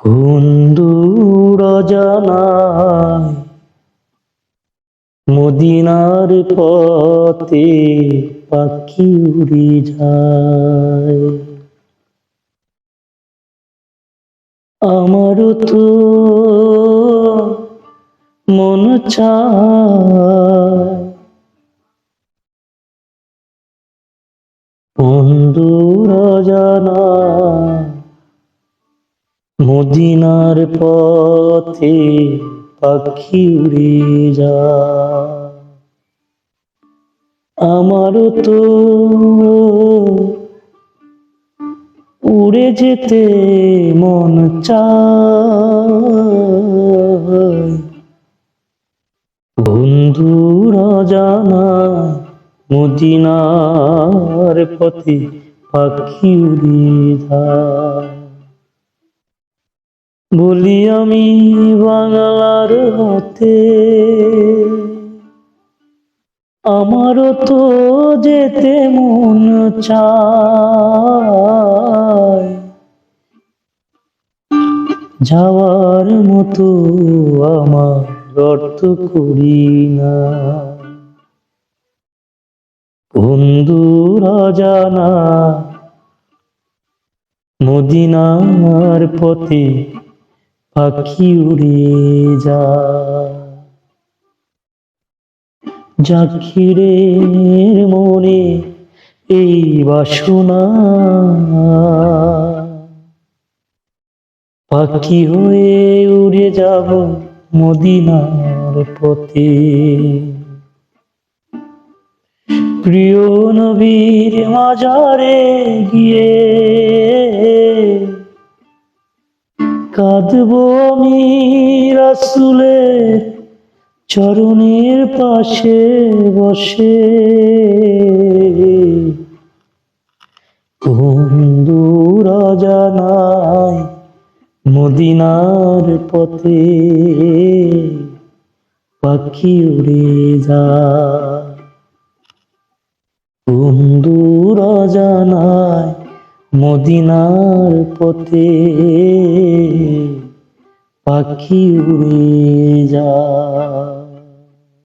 কোন দূর জানায় মদিনার পথে পাখি উড়ে যায়। আমারও তো মন চায়। বন্ধুর জানা মদিনার পথে পাখি উড়ে যা আমারও তো উড়ে যেতে মন চায়। বন্ধুরা জানা মদিনার পথে পাখি উড়ে যায়। বলি আমি বাংলার হতে। আমারও তো যেতে মন চায়। যাওয়ার মতো আমার অর্থ করি না। বন্ধুরা জানা মদিনার পথে পাখি উড়ে যা জাকিরের মনে এই বাসনা। পাখি হয়ে উড়ে যাব মদিনার পথে। প্রিয় নবীর মাজারে গিয়ে কাঁদবো আমি রাসুলের চরণের পাশে বসে। বন্ধুরা জানায় মদিনার পথে পাখি উড়ে যায়। বন্ধুরা জানায় মদিনার পথে পাখি উড়ে যায়।